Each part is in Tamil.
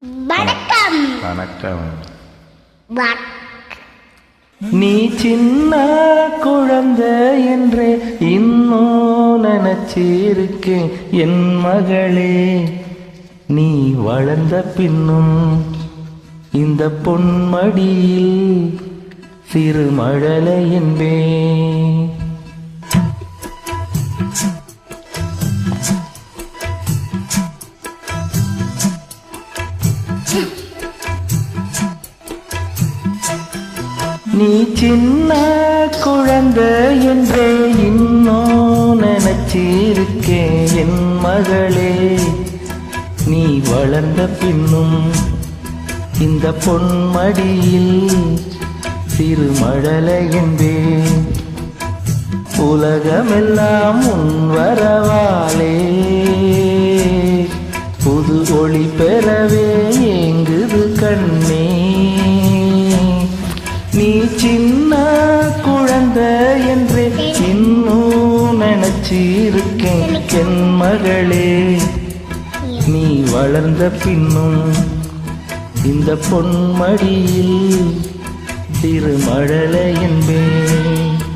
வணக்கம். வணக்கம். நீ சின்ன குழந்தை என்று இன்னும் நினைச்சிருக்கேன் என் மகளே. நீ வளர்ந்த பின்னும் இந்த பொன்மடியில் சிறு மழலை என்பேன். நீ சின்ன குழந்தை என்றே இன்னும் நினைச்சிருக்கே என் மகளே. நீ வளர்ந்த பின்னும் இந்த பொன்மடியில் திருமழலை மழலை என்பேன். உலகமெல்லாம் உன் வரவாலே என்று இன்னும் நினைச்சிருக்கேன். என் மகளே நீ வளர்ந்த பின்னும் இந்த பொன்மடியில் திருமழலை என்பேன்.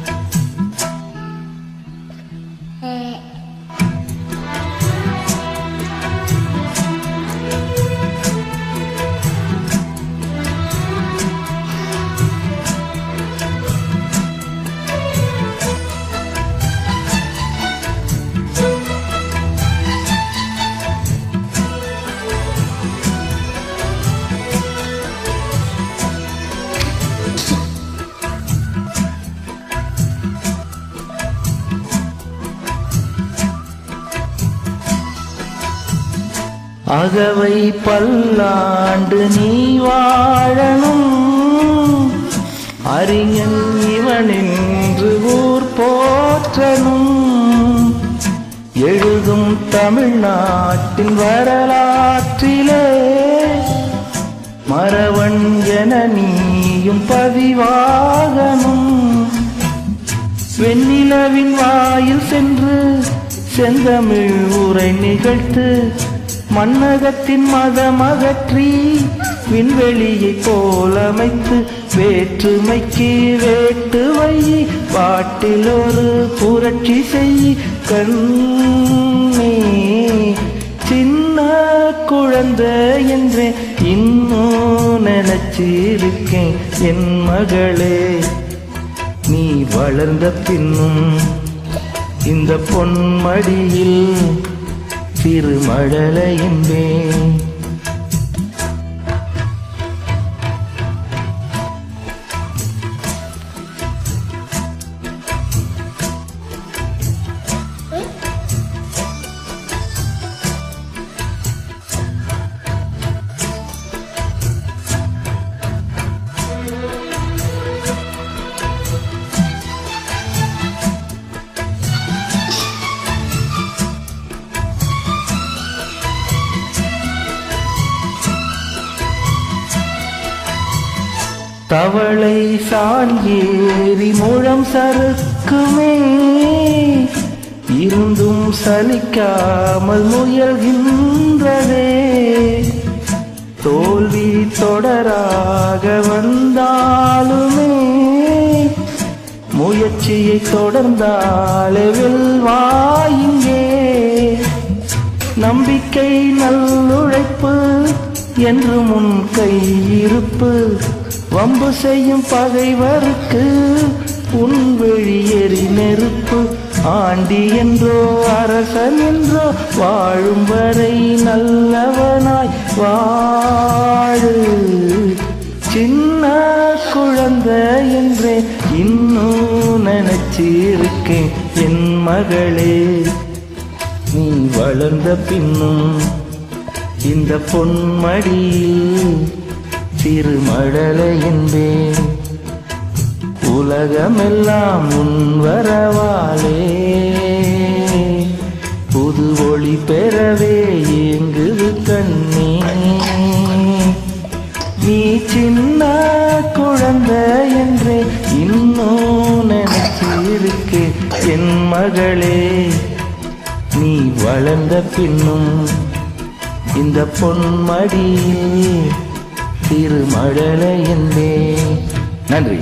அகவை பல்லாண்டு நீ வாழணும். அறிஞன் இவனின்று ஊர் போற்றனும் எழுதும் தமிழ்நாட்டின் வரலாற்றிலே மரவன் என நீயும் பதிவாகணும். வெண்ணிலவின் வாயில் சென்று செந்தமிழ் உரை நிகழ்த்து மன்னகத்தின் மதம் அகற்றி விண்வெளியை போலமைத்து வேற்றுமைக்கு வேட்டுவை பாட்டில் ஒரு புரட்சி செய் கண்ணே. சின்ன குழந்தை என்றே இன்னும் நினைச்சிருக்கேன் என் மகளே. நீ வளர்ந்த பின்னும் இந்த பொன்மடியில் திருமழலை என்பேன் தவளை சாஞ்சேரி முழம் சறுக்குமே. இருந்தும் சலிக்காமல் முயல்கின்றதே தோல்வி தொடராக வந்தாலுமே. முயற்சியை தொடர்ந்தாலே வெல்வாயிங்கே. நம்பிக்கை நல்லுழைப்பு என்று முன் கையிருப்பு. வம்பு செய்யும் பகைவருக்கு உன் வெளியேறி நெருப்பு. ஆண்டி என்றோ அரசன் என்றோ வாழும் வரை நல்லவனாய் வாழு. சின்ன குழந்தை என்றே இன்னும் நினைச்சிருக்கேன் என் மகளே. நீ வளர்ந்த பின்னும் இந்த பொன்மடியில் திருமழலை என்பேன் உலகமெல்லாம் உன் புது ஒளி பெறவே இயங்குது கண்ணே. நீ சின்ன குழந்தை என்றே இன்னும் நினைச்சிருக்கேன் என் மகளே. நீ வளர்ந்த பின்னும் இந்த பொன்மடியே திருமழலை என்பே நன்றி.